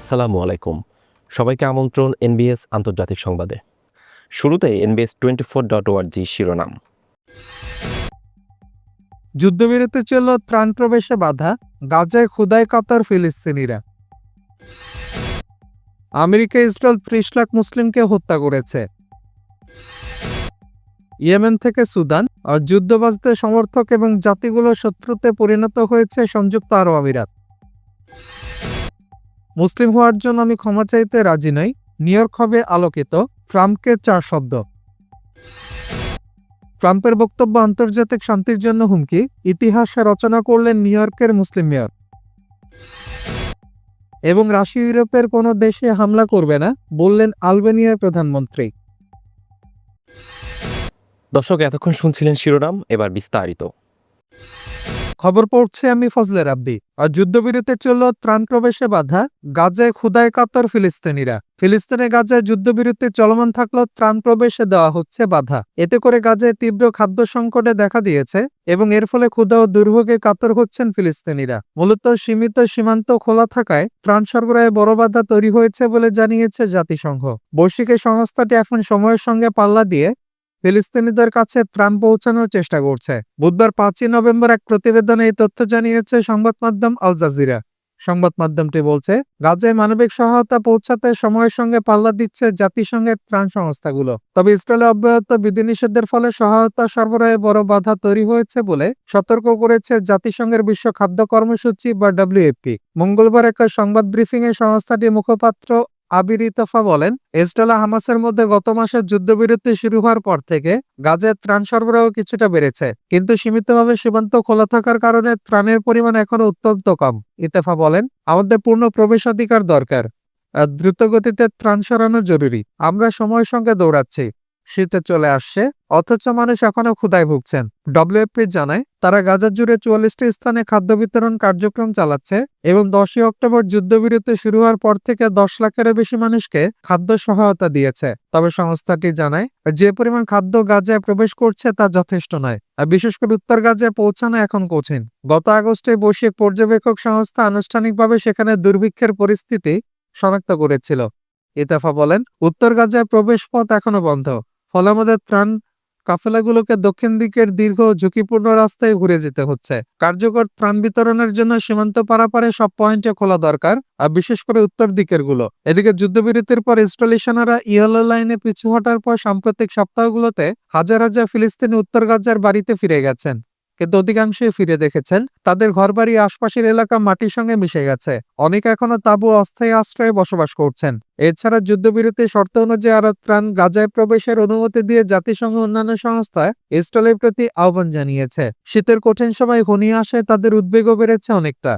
আসসালামু আলাইকুম। সবাইকে আমন্ত্রণ এনবিএস আন্তর্জাতিক সংবাদে। শুরুতে এনবিএস টোয়েন্টি ফোর ডট ওয়ার্জি শিরোনাম। যুদ্ধবিরতি চলল ত্রাণ প্রবেশে বাধা, গাজায় খুদাই কাতার ফিলিস্তিনিরা। আমেরিকা ইসরায়েল ত্রিশ লাখ মুসলিমকে হত্যা করেছে। ইয়েমেন থেকে সুদান, আর যুদ্ধবাজদের সমর্থক এবং জাতিগুলো শত্রুতে পরিণত হয়েছে সংযুক্ত আরব আমিরাত। মুসলিম হওয়ার জন্য আমি ক্ষমা চাইতে রাজি নই। নিউইয়র্ক হবে আলোকিত। ট্রাম্পকে চার শব্দ। ট্রাম্পের বক্তব্য আন্তর্জাতিক শান্তির জন্য হুমকি। ইতিহাসে রচনা করলেন নিউ ইয়র্কের মুসলিম মেয়র। এবং রাশিয়া, ইউরোপের কোনো দেশে হামলা করবে না, বললেন আলবেনিয়ার প্রধানমন্ত্রী। দর্শক, এতক্ষণ শুনছিলেন শিরোনাম, এবার বিস্তারিত। খবর পড়ছে আমি ফজলে রাব্বি আর যুদ্ধবিরতি চলল ত্রাণ প্রবেশে বাধা, গাজায় খুদায় কাতর ফিলিস্তিনিরা। ফিলিস্তিনে গাজায় যুদ্ধবিরতি চলমান থাকলেও ত্রাণ প্রবেশে দেওয়া হচ্ছে বাধা। এতে করে গাজায় তীব্র খাদ্য সংকটে দেখা দিয়েছে এবং এর ফলে ক্ষুধা ও দুর্ভোগে কাতর হচ্ছেন ফিলিস্তিনিরা। মূলত সীমিত সীমান্ত খোলা থাকায় ত্রাণ সরবরাহে বড় বাধা তৈরি হয়েছে বলে জানিয়েছে জাতিসংঘ। বৈশ্বিক সংস্থাটি এখন সময়ের সঙ্গে পাল্লা দিয়ে ফিলিস্তিনিদের কাছে ত্রাণ পৌঁছানোর চেষ্টা করছে। বুধবার পাঁচই নভেম্বর এক প্রতিবেদনে এই তথ্য জানিয়েছে সংবাদ মাধ্যম আল জাজিরা। সংবাদ মাধ্যমটি বলছে, গাজায় মানবিক সহায়তা পৌঁছাতে সময়ের সঙ্গে পাল্লা দিচ্ছে জাতিসংঘের ত্রাণ সংস্থাগুলো। তবে ইসরায়েলে অব্যাহত বিধিনিষেধের ফলে সহায়তা সরবরাহে বড় বাধা তৈরি হয়েছে বলে সতর্ক করেছে জাতিসংঘের বিশ্ব খাদ্য কর্মসূচি বা ডব্লিউএফপি মঙ্গলবার এক সংবাদ ব্রিফিংয়ে সংস্থাটির মুখপাত্র আবির ইতফা বলেন ইসরায়েল হামাসের মধ্যে গত মাসে যুদ্ধবিরতি শুরু হওয়ার পর থেকে গাজের ত্রাণ সরবরাহ কিছুটা বেড়েছে, কিন্তু সীমিতভাবে সীমান্ত খোলা থাকার কারণে ত্রাণের পরিমাণ এখনও অত্যন্ত কম। ইতফা বলেন, আমাদের পূর্ণ প্রবেশাধিকার দরকার দ্রুতগতিতে দ্রুত গতিতে ত্রাণ সরানো জরুরি, আমরা সময়ের সঙ্গে দৌড়াচ্ছি। শীতে চলে আসছে। অথচ মানুষ এখনও ক্ষুধায় ভুগছেন। ডব্লিউএফপি জানায়, তারা গাজা জুড়ে চুয়াল্লিশটি স্থানে খাদ্য বিতরণ কার্যক্রম চালাচ্ছে এবং দশই অক্টোবর যুদ্ধবিরতি শুরু হওয়ার পর থেকে দশ লাখেরও বেশি মানুষকে খাদ্য সহায়তা দিয়েছে। তবে সংস্থাটি জানায়, যে পরিমাণ খাদ্য গাজায় প্রবেশ করছে তা যথেষ্ট নয়। বিশেষ করে উত্তর গাজায় পৌঁছানো এখন কঠিন। গত আগস্টে বৈশ্বিক পর্যবেক্ষক সংস্থা আনুষ্ঠানিকভাবে সেখানে দুর্ভিক্ষের পরিস্থিতি শনাক্ত করেছিল। ইতাফা বলেন, উত্তর গাজায় প্রবেশ পথ এখনও বন্ধ। ফলে আমাদের ত্রাণ কাফেলাগুলোকে দক্ষিণ দিকের দীর্ঘ ঝুঁকিপূর্ণ রাস্তায় ঘুরে যেতে হচ্ছে। কার্যকর ত্রাণ বিতরণের জন্য সীমান্ত পারাপারে সব পয়েন্টে খোলা দরকার, আর বিশেষ করে উত্তর দিকেরগুলো এদিকে যুদ্ধবিরতির পর ইনস্টলেশনারা ইয়েলো লাইনে পিছু হটার পর সাম্প্রতিক সপ্তাহগুলোতে হাজার হাজার ফিলিস্তিনি উত্তর গাজার বাড়িতে ফিরে গেছেন। কিন্তু অধিকাংশই ফিরে দেখেছেন, তাদের ঘরবাড়ি আশপাশের এলাকা মাটির সঙ্গে মিশে গেছে। অনেক এখনও তাবু অস্থায়ী আশ্রয়ে বসবাস করছেন। এছাড়া যুদ্ধবিরতি শর্ত অনুযায়ী আরব ত্রাণ গাজায় প্রবেশের অনুমতি দিয়ে জাতিসংঘ অন্যান্য সংস্থা ইসরায়েলের প্রতি আহ্বান জানিয়েছে। শীতের কঠিন সময় ঘনিয়ে আসায় তাদের উদ্বেগও বেড়েছে অনেকটা।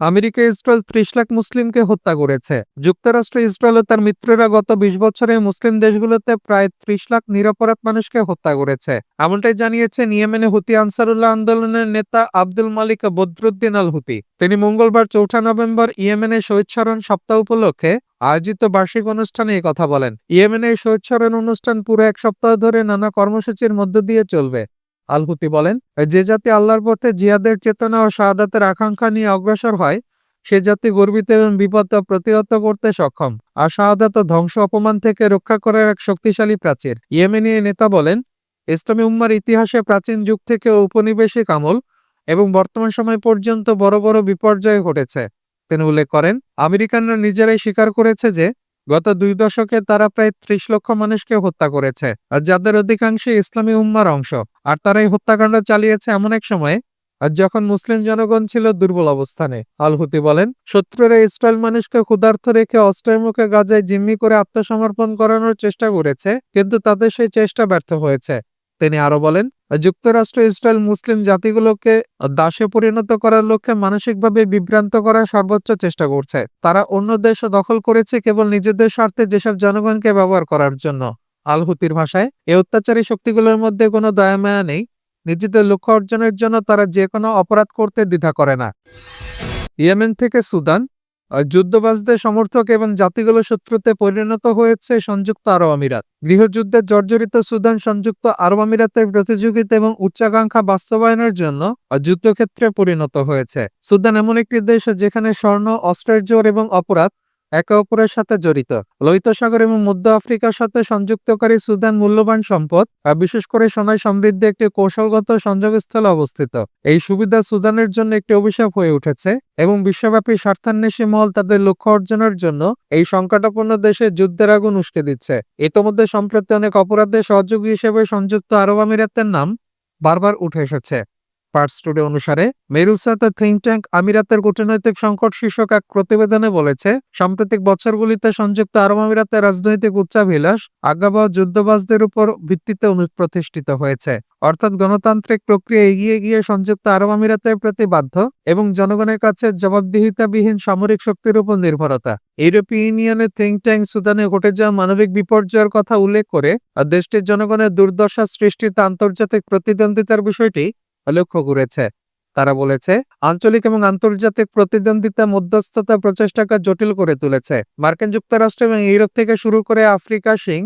আমেরিকা ইসরায়েল ত্রিশ লাখ মুসলিমকে হত্যা করেছে। যুক্তরাষ্ট্র ইসরায়েল ও তার মিত্ররা গত বিশ বছরে মুসলিম দেশগুলোতে প্রায় ত্রিশ লাখ নিরপরাধ মানুষকে হত্যা করেছে। এমনটাই জানিয়েছেন ইয়েমেনে হুতি আনসারুল্লাহ আন্দোলনের নেতা আব্দুল মালিক বদরুদ্দিন আল হুতি তিনি মঙ্গলবার চৌঠা নভেম্বর ইয়েমেনে শহীদ স্মরণ সপ্তাহ উপলক্ষে আয়োজিত বার্ষিক অনুষ্ঠানে এই কথা বলেন। ইয়েমেনে শহীদ স্মরণ অনুষ্ঠান পুরো এক সপ্তাহ ধরে নানা কর্মসূচির মধ্য দিয়ে চলবে। আলহুতি বলেন, যে জাতি আল্লাহর পথে জিহাদের চেতনা ও শাহাদাতের আকাঙ্ক্ষা নিয়ে অগ্রসর হয়, সে জাতি গর্বিত এবং বিপদ প্রতিহত করতে সক্ষম। আর শাহাদাত ধ্বংস অপমান থেকে রক্ষা করার এক শক্তিশালী প্রাচীর। ইয়েমেনি এই নেতা বলেন, ইসলামী উম্মার ইতিহাসে প্রাচীন যুগ থেকে ঔপনিবেশিক আমল এবং বর্তমান সময় পর্যন্ত বড় বড় বিপর্যয় ঘটেছে। তিনি উল্লেখ করেন, আমেরিকানরা নিজেরাই স্বীকার করেছে যে গত দুই দশকে তারা প্রায় ত্রিশ লক্ষ মানুষকে হত্যা করেছে, আর যাদের অধিকাংশই ইসলামী উম্মার অংশ। আর তারা এই হত্যাকাণ্ড চালিয়েছে এমন এক সময়ে, আর যখন মুসলিম জনগণ ছিল দুর্বল অবস্থানে। আল হুতি বলেন, শত্রুরা ইসরায়েল মানুষকে ক্ষুধার্থ রেখে অস্ত্রের মুখে গাজায় জিম্মি করে আত্মসমর্পণ করানোর চেষ্টা করেছে, কিন্তু তাদের সেই চেষ্টা ব্যর্থ হয়েছে। তিনি আরও বলেন যুক্তরাষ্ট্র, ইসরায়েল মুসলিম জাতিগুলোকে দাসে পরিণত করার লক্ষ্যে মানসিকভাবে বিভ্রান্ত করার সর্বোচ্চ চেষ্টা করছে। তারা অন্য দেশ দখল করেছে কেবল নিজেদের স্বার্থে যেসব জনগণকে ব্যবহার করার জন্য। আলহুতির ভাষায়, এই অত্যাচারী শক্তিগুলোর মধ্যে কোনো দয়ামায়া নেই। নিজেদের লক্ষ্য অর্জনের জন্য তারা যে কোনো অপরাধ করতে দ্বিধা করে না। ইয়েমেন থেকে সুদান যুদ্ধবাজদের সমর্থক এবং জাতিগুলো শত্রুতে পরিণত হয়েছে সংযুক্ত আরব আমিরাত। গৃহযুদ্ধে জর্জরিত সুদান সংযুক্ত আরব আমিরাতের প্রতিযোগিতা এবং উচ্চাকাঙ্ক্ষা বাস্তবায়নের জন্য যুদ্ধক্ষেত্রে পরিণত হয়েছে। সুদান এমন একটি দেশ যেখানে স্বর্ণ, অস্ত্রের জোর এবং অপরাধ একে অপরের সাথে জড়িত। লোহিত সাগর এবং মধ্য আফ্রিকার সাথে সংযুক্তকারী সুদান মূল্যবান সম্পদ বিশেষ করে সোনায় সমৃদ্ধ একটি কৌশলগত সংযোগস্থলে অবস্থিত। এই সুবিধা সুদানের জন্য একটি অভিশাপ হয়ে উঠেছে এবং বিশ্বব্যাপী স্বার্থান্বেষী মহল তাদের লক্ষ্য অর্জনের জন্য এই সংকটাপন্ন দেশে যুদ্ধের আগুন উস্কে দিচ্ছে। ইতোমধ্যে সম্প্রতি অনেক অপরাধের সহযোগী হিসেবে সংযুক্ত আরব আমিরাতের নাম বারবার উঠে এসেছে। পার্স টুডে অনুসারে মেরুসাতে থিঙ্ক ট্যাঙ্ক আমিরাতের কূটনৈতিক সংকট শীর্ষক এক প্রতিবেদনে বলেছে, সাম্প্রতিক বছরগুলিতে সংযুক্ত আরব আমিরাতের রাজনৈতিক উচ্চাভিলাষ আজ্ঞাবহ যুদ্ধবাজদের উপর ভিত্তিতে অনুপ্রতিষ্ঠিত হয়েছে। অর্থাৎ গণতান্ত্রিক প্রক্রিয়া এগিয়ে গিয়ে সংযুক্ত আরব আমিরাতের প্রতি বাধ্য এবং জনগণের কাছে জবাবদিহিতাবিহীন সামরিক শক্তির উপর নির্ভরতা। ইউরোপীয় ইউনিয়নের থিঙ্ক ট্যাঙ্ক সুদানে ঘটে যাওয়া মানবিক বিপর্যয়ের কথা উল্লেখ করে, দেশটির জনগণের দুর্দশা সৃষ্টিতে আন্তর্জাতিক প্রতিদ্বন্দ্বিতার বিষয়টি লক্ষ্য করেছে। তারা বলেছে, আঞ্চলিক এবং আন্তর্জাতিক প্রতিদ্বন্দ্বিতা মধ্যস্থতা প্রচেষ্টাকে জটিল করে তুলেছে। মার্কিন যুক্তরাষ্ট্র এবং ইউরোপ থেকে শুরু করে আফ্রিকা, সিং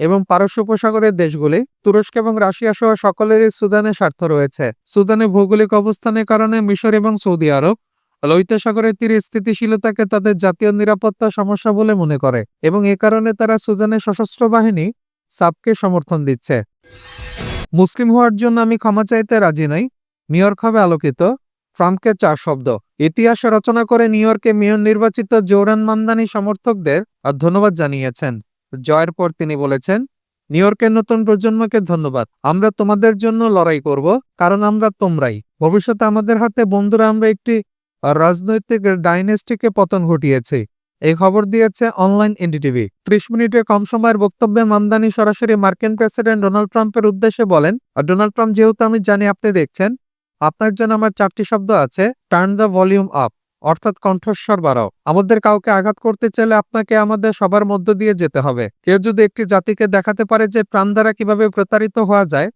এবং পারস্য উপসাগরের দেশগুলি, তুরস্ক এবং রাশিয়া সহ সকলেরই সুদানে স্বার্থ রয়েছে। সুদানে ভৌগোলিক অবস্থানের কারণে মিশর এবং সৌদি আরব লোহিত সাগরের তীরে স্থিতিশীলতাকে তাদের জাতীয় নিরাপত্তা সমস্যা বলে মনে করে এবং এ কারণে তারা সুদানের সশস্ত্র বাহিনী সাবকে সমর্থন দিচ্ছে। মুসলিম হওয়ার জন্য আমি ক্ষমা চাইতে রাজি নই। নিউ হবে আলোকিত। ট্রাম্পকে চার শব্দ। ইতিহাস রচনা করে নিউ ইয়র্কে মেয়র নির্বাচিত জোরান মান্দানি সমর্থকদের ধন্যবাদ জানিয়েছেন। জয়ের পর তিনি বলেছেন নিউইয়র্কের নতুন প্রজন্মকে ধন্যবাদ। আমরা তোমাদের জন্য লড়াই করব, কারণ আমরা তোমরাই। ভবিষ্যতে আমাদের হাতে বন্ধুরা আমরা একটি রাজনৈতিক ডাইনেস্টিকে পতন ঘটিয়েছি। এই খবর দিয়েছে অনলাইন এনডিটিভি। ত্রিশ মিনিটের কম সময়ের বক্তব্যে মামদানি সরাসরি মার্কিন প্রেসিডেন্ট ডোনাল্ড ট্রাম্পের উদ্দেশ্যে বলেন ডোনাল্ড ট্রাম্প যেহেতু আমি জানি আপনি দেখছেন, আপনার জন্য আমার চারটি শব্দ আছে টার্ন দ্য ভলিউম আপ অর্থাৎ কণ্ঠস্বর বাড়াও। আমাদের কাউকে আঘাত করতে চাইলে আপনাকে আমাদের সবার মধ্য দিয়ে যেতে হবে। কেউ যদি একটি জাতিকে দেখাতে পারে যে প্রাণ দ্বারা কীভাবে প্রতারিত হওয়া যায়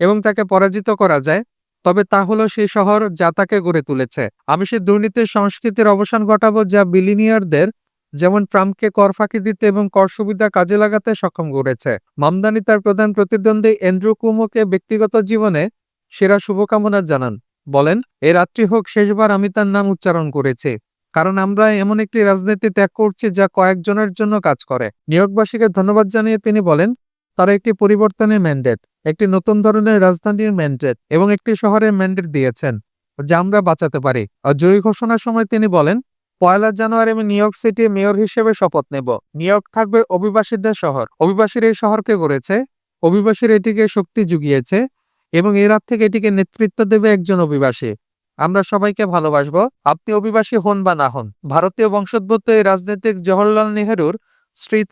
এবং তাকে পরাজিত করা যায়, তবে তা হলো সেই শহর যা তাকে গড়ে তুলেছে। আমি সেই দুর্নীতির সংস্কৃতির অবসান ঘটাবো যা বিলিনিয়ারদের যেমন ট্রাম্পকে কর ফাঁকি দিতে এবং কর সুবিধা কাজে লাগাতে সক্ষম করেছে। মামদানি তার প্রধান প্রতিদ্বন্দ্বী এন্ড্রু কুমোকে ব্যক্তিগত জীবনে সেরা শুভকামনা জানান। বলেন, এ রাত্রি হোক, শেষবার আমি তার নাম উচ্চারণ করেছি। কারণ আমরা এমন একটি রাজনীতি ত্যাগ করছি যা কয়েকজনের জন্য কাজ করে। নিয়োগবাসীকে ধন্যবাদ জানিয়ে তিনি বলেন, তারা একটি পরিবর্তনের ম্যান্ডেট, একটি নতুন ধরনের রাজধানীর ম্যান্ডেট এবং একটি শহরের ম্যান্ডেট দিয়েছেন, যা আমরা বাঁচাতে পারি। জয়ী ঘোষণার সময় তিনি বলেন পয়লা জানুয়ারি আমি নিউ ইয়র্ক সিটির মেয়র হিসেবে শপথ নেব। নিউ ইয়র্ক থাকবে অভিবাসীদের শহর। অভিবাসীর এই শহরকে গড়েছে, অভিবাসীর এটিকে শক্তি জুগিয়েছে এবং এর থেকে এটিকে নেতৃত্ব দেবে একজন অভিবাসী। আমরা সবাইকে ভালোবাসবো, আপনি অভিবাসী হন বা না হন। ভারতীয় বংশোদ্ভূত এই রাজনীতিক জওহরলাল নেহরুর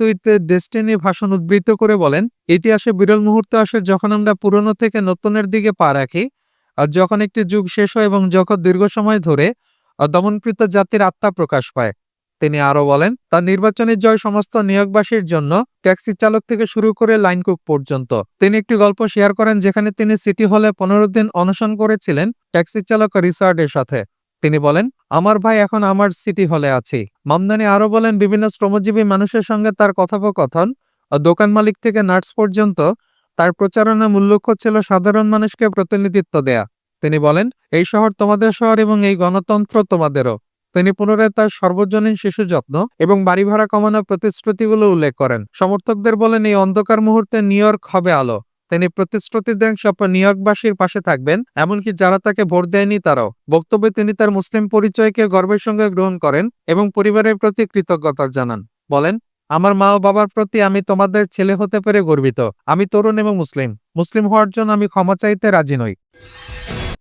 উইথ ডেস্টিনি ভাষণ উদ্বৃত্ত করে বলেন, ইতিহাসে বিরল মুহূর্ত আসে যখন আমরা পুরনো থেকে নতুনের দিকে পা রাখি, আর যখন একটি যুগ শেষ হয় এবং যখন দীর্ঘ সময় ধরে দমনকৃত জাতির আত্মা প্রকাশ পায়। তিনি আরও বলেন তার নির্বাচনী জয় সমস্ত নিয়োগবাসীর জন্য ট্যাক্সি চালক থেকে শুরু করে লাইন কুক পর্যন্ত। তিনি একটি গল্প শেয়ার করেন, যেখানে তিনি সিটি হলে পনেরো দিন অনশন করেছিলেন ট্যাক্সি চালক রিসার্ডের সাথে। তিনি বলেন, আমার ভাই এখন আমার সিটি হলে আছি। মামদানি আরও বলেন, বিভিন্ন শ্রমজীবী মানুষের সঙ্গে তার কথোপকথন, দোকান মালিক থেকে নার্স পর্যন্ত তার প্রচারণার মূল লক্ষ্য ছিল সাধারণ মানুষকে প্রতিনিধিত্ব দেয়া। তিনি বলেন, এই শহর তোমাদের শহর এবং এই গণতন্ত্র তোমাদেরও। তিনি পুনরায় তার সর্বজনীন শিশু যত্ন এবং বাড়ি ভাড়া কমানোর প্রতিশ্রুতিগুলো উল্লেখ করেন। সমর্থকদের বলেন, এই অন্ধকার মুহূর্তে নিউ হবে আলো। তিনি প্রতিশ্রুতি দেন, সব নিউ ইয়র্কবাসীর পাশে থাকবেন, এমনকি যারা তাকে ভোট দেয়নি তারাও। বক্তব্যে তিনি তার মুসলিম পরিচয়কে গর্বের সঙ্গে গ্রহণ করেন এবং পরিবারের প্রতি কৃতজ্ঞতা জানান। বলেন, আমার মা ও বাবার প্রতি আমি তোমাদের ছেলে হতে পেরে গর্বিত। আমি তরুণ এবং মুসলিম। মুসলিম হওয়ার জন্য আমি ক্ষমা চাইতে রাজি নই।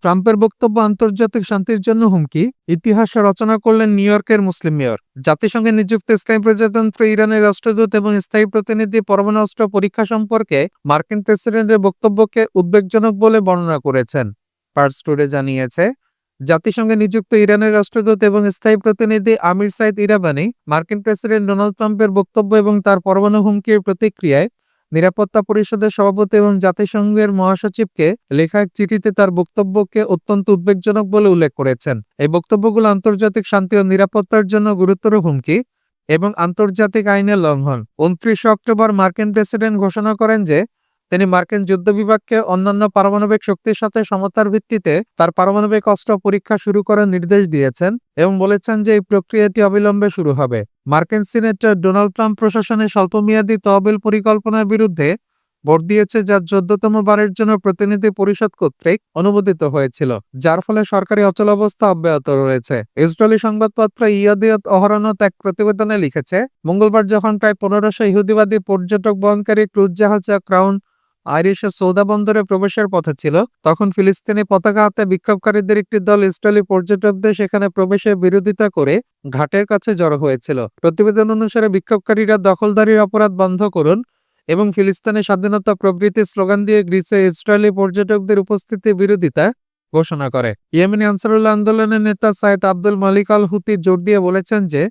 ট্রাম্পের বক্তব্য আন্তর্জাতিক শান্তির জন্য হুমকি, ইতিহাস রচনা করলেন নিউ ইয়র্কের মুসলিম মেয়র। জাতিসংঘে নিযুক্ত ইসলামী প্রজাতন্ত্র, ইরানের রাষ্ট্রদূত এবং স্থায়ী প্রতিনিধি পরমাণু অস্ত্র পরীক্ষা সম্পর্কে মার্কিন প্রেসিডেন্টের বক্তব্যকে উদ্বেগজনক বলে বর্ণনা করেছেন। পার্স টুডে জানিয়েছে, জাতিসংঘে নিযুক্ত ইরানের রাষ্ট্রদূত এবং স্থায়ী প্রতিনিধি আমির সাইদ ইরাবানি, মার্কিন প্রেসিডেন্ট ডোনাল্ড ট্রাম্পের বক্তব্য এবং তার পরমাণু হুমকির প্রতিক্রিয়ায় নিরাপত্তা পরিষদের সভাপতি এবং জাতিসংঘের মহাসচিবকে লেখা এক চিঠিতে তার বক্তব্যকে অত্যন্ত উদ্বেগজনক বলে উল্লেখ করেছেন। এই বক্তব্যগুলো আন্তর্জাতিক শান্তি ও নিরাপত্তার জন্য গুরুতর হুমকি এবং আন্তর্জাতিক আইনের লঙ্ঘন। উনত্রিশে অক্টোবর মার্কিন প্রেসিডেন্ট ঘোষণা করেন যে তিনি মার্কিন যুদ্ধ বিভাগকে অন্যান্য পারমাণবিক শক্তির সাথে সমতার ভিত্তিতে তার পারমাণবিক অস্ত্র পরীক্ষা শুরু করার নির্দেশ দিয়েছেন এবং বলেছেন যে এই প্রক্রিয়াটি অবিলম্বে শুরু হবে। মার্কিন সিনেটর ডোনাল্ড ট্রাম্প প্রশাসনের স্বল্পমেয়াদী তহবিল পরিকল্পনার বিরুদ্ধে ভোট দিয়েছে যা চোদ্দতম বারের জন্য প্রতিনিধি পরিষদ কর্তৃক অনুমোদিত হয়েছিল, যার ফলে সরকারি অচলাবস্থা অব্যাহত রয়েছে। ইসরায়েলি সংবাদপত্র ইয়াদিয়ত অহরণত এক প্রতিবেদনে লিখেছে, মঙ্গলবার যখন প্রায় পনেরোশো ইহুদিবাদী পর্যটক বহনকারী ক্রুজ জাহাজ ক্রাউন আইরিশের সৌদা বন্দরে প্রবেশের পথে ছিল। তখন ফিলিস্তিনি পতাকা হাতে বিক্ষোভকারীদের একটি দল ইসরায়েলি পর্যটকদের সেখানে প্রবেশের বিরোধিতা করে ঘাটের কাছে জড়ো হয়েছিল। প্রতিবেদন অনুসারে বিক্ষোভকারীরা দখলদারির অপরাধ বন্ধ করুন এবং ফিলিস্তিনের স্বাধীনতা প্রভৃতি স্লোগান দিয়ে গ্রিসে ইসরায়েলি পর্যটকদের উপস্থিতির বিরোধিতা ঘোষণা করে। ইয়েমেনি আনসারুল্লাহ আন্দোলনের নেতা সাইদ আব্দুল মালিক আল হুতি জোর দিয়ে বলেছেন যে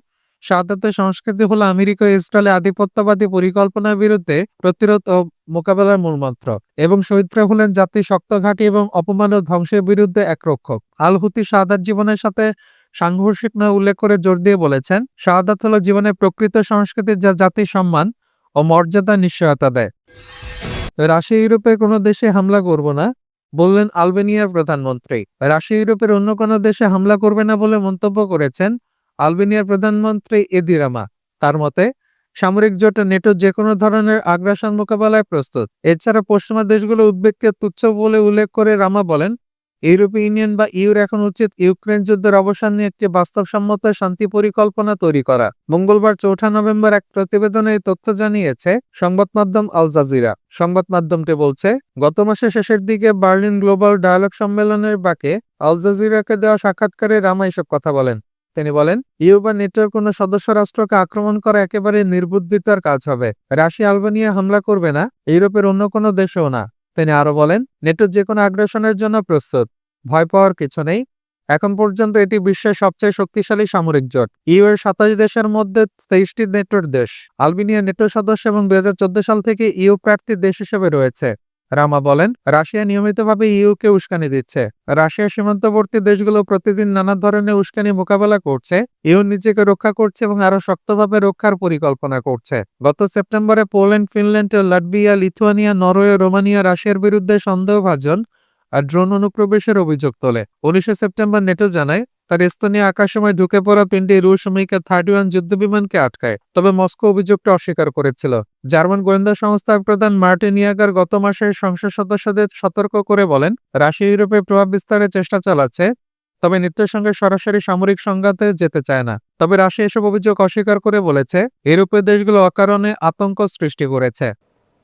সাদাতের সংস্কৃতি হলো আমেরিকা ও ইসরায়েলের আধিপত্যবাদী পরিকল্পনার বিরুদ্ধে প্রতিরোধ ও মোকাবেলার মূলমন্ত্র এবং শহীদরা হলেন জাতির শক্ত ঘাঁটি এবং অপমান ও ধ্বংসের বিরুদ্ধে এক রক্ষক আল হুতি শাহাদাত জীবনের সাথে সাংঘর্ষিক নয় উল্লেখ করে জোর দিয়ে বলেছেন শাহাদাত হলো জীবনের প্রকৃত সংস্কৃতি যা জাতির সম্মান ও মর্যাদা নিশ্চয়তা দেয়। রাশিয়া ইউরোপের কোনো দেশে হামলা করব না, বললেন আলবেনিয়ার প্রধানমন্ত্রী। রাশিয়া ইউরোপের অন্য কোনো দেশে হামলা করবে না বলে মন্তব্য করেছেন আলবেনিয়ার প্রধানমন্ত্রী এদিরামা তার মতে, সামরিক জোট নেটো যে কোনো ধরনের আগ্রাসন মোকাবেলায় প্রস্তুত। এছাড়া পশ্চিমা দেশগুলো উদ্বেগকে তুচ্ছ বলে উল্লেখ করে রামা বলেন, ইউরোপীয় ইউনিয়ন বা ইউর এখন উচিত ইউক্রেন যুদ্ধের অবসান নিয়ে একটি বাস্তবসম্মত শান্তি পরিকল্পনা তৈরি করা। মঙ্গলবার চৌঠা নভেম্বর এক প্রতিবেদনে এই তথ্য জানিয়েছে সংবাদ মাধ্যম আল জাজিরা। সংবাদ মাধ্যমটি বলছে, গত মাসের শেষের দিকে বার্লিন গ্লোবাল ডায়ালগ সম্মেলনের বাকে আল জাজিরাকে দেওয়া সাক্ষাৎকারে রামা এসব কথা বলেন। তিনি বলেন ইউ বা নেটোর কোনো সদস্য রাষ্ট্রকে আক্রমণ করা একেবারে নির্বুদ্ধিতার কাজ হবে। রাশিয়া আলবেনিয়া হামলা করবে না, ইউরোপের অন্য কোনো দেশেও না। তিনি আরও বলেন নেটো যে কোনো আগ্রাসনের জন্য প্রস্তুত। ভয় পাওয়ার কিছু নেই। এখন পর্যন্ত এটি বিশ্বের সবচেয়ে শক্তিশালী সামরিক জোট। ইউ এর সাতাশ দেশের মধ্যে তেইশটি নেটোর দেশ। আলবেনিয়া নেটো সদস্য এবং দুই হাজার চোদ্দ সাল থেকে ইউ প্রার্থী দেশ হিসেবে রয়েছে। রামা বলেন, রাশিয়া নিয়মিতভাবে ইউকে উস্কানি দিচ্ছে। রাশিয়া সীমান্তবর্তী দেশগুলো প্রতিদিন নানা ধরনের উস্কানি মোকাবেলা করছে ইউ নিজেকে রক্ষা করছে এবং আরও শক্তভাবে রক্ষার পরিকল্পনা করছে। গত সেপ্টেম্বরে Poland, Finland, Latvia, Lithuania, Norway, Romania রাশিয়ার বিরুদ্ধে সন্দেহভাজন আর ড্রোন অনুপ্রবেশের অভিযোগ তোলে। উনিশে সেপ্টেম্বর নেটো জানায়, তার এস্তোনিয়া আকাশসময় ঢুকে পড়া তিনটি রুশ মিকা থার্টি ওয়ান যুদ্ধবিমানকে আটকায়, তবে মস্কো অভিযোগটা অস্বীকার করেছিল। জার্মান গোয়েন্দা সংস্থার প্রধান মার্টিন ইয়াগার গত মাসে সংসদ সদস্যদের সতর্ক করে বলেন, রাশিয়া ইউরোপে প্রভাব বিস্তারের চেষ্টা চালাচ্ছে, তবে নেটোর সঙ্গে সরাসরি সামরিক সংঘাতে যেতে চায় না। তবে রাশিয়া এসব অভিযোগ অস্বীকার করে বলেছে, ইউরোপীয় দেশগুলো অকারণে আতঙ্ক সৃষ্টি করেছে।